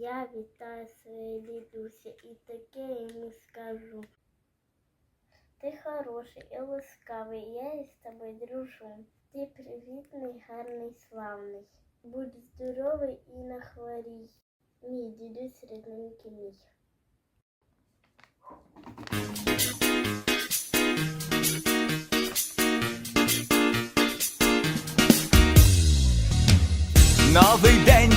Я вітаю своє дідуся і таке йому скажу. Ти хороший і ласкавий, я із тобою дружу. Ти привітний, гарний, славний. Будь здоровий і не хворій. Мій дідусь рідненький мій. Новий день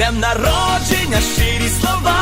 днем народження щирі слова.